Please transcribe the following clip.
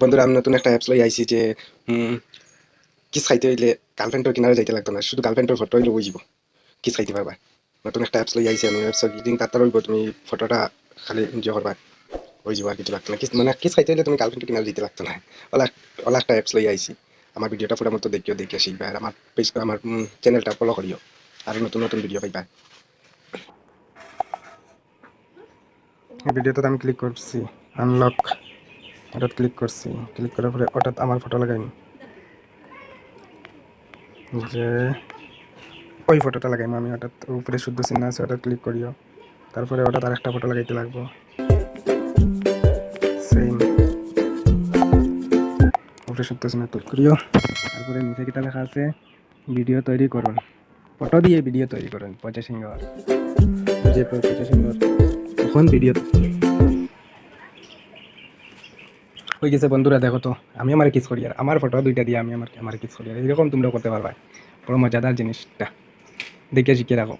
বন্ধুরা আমি নতুন একটা অ্যাপস লই আইছি যে কিস খাইতে হইলে গার্লফ্রেন্ডের কিনারে যাইতে লাগতো না, শুধু গার্লফ্রেন্ডের ফটো হইলে বুঝিব কিস খাইতে পারবা নতুন একটা অ্যাপস লই আইছি আমি অ্যাপস দিন তার তার তুমি ফটোটা খালি এনজয় করবা ওই যাব আর কিছু লাগতো না। কিস মানে কিস খাইতে হইলে তুমি গার্লফ্রেন্ডের কিনারে যেতে লাগতো না। ওলা ওলা একটা অ্যাপস লই আইছি আমার ভিডিওটা পুরো মতো দেখিও দেখিয়ে শিখবা আর আমার পেজ আমার চ্যানেলটা ফলো করিও আর নতুন নতুন ভিডিও পাইবা। এই ভিডিওতে আমি ক্লিক করছি আনলক ওটাত ক্লিক করছি। ক্লিক করার পরে ওটাত আমার ফটো লাগাইনি। যে ওই ফটোটা লাগাইম আমি ওটাত উপরে শুদ্ধ চিহ্ন আছে ওটা ক্লিক করিও। তারপরে ওটা আর একটা ফটো লাগাইতে লাগবো। সেম উপরে শুদ্ধ চিহ্ন ক্লিক করিও। তারপরে নিচে কিটা লেখা আছে, ভিডিও তৈরি করুন। ফটো দিয়ে ভিডিও তৈরি করুন প্রচেসিং যে প্রচেসিং এখন ভিডিও হয়ে গেছে বন্ধুরা, দেখো তো, আমি আমার কিস করি আর আমার ফটো দুইটা দিয়ে আমি আমার আমার কিস করি আর এরকম তোমরা করতে পারবা। বড় মজাদার জিনিসটা। দেখে শিখে রাখো।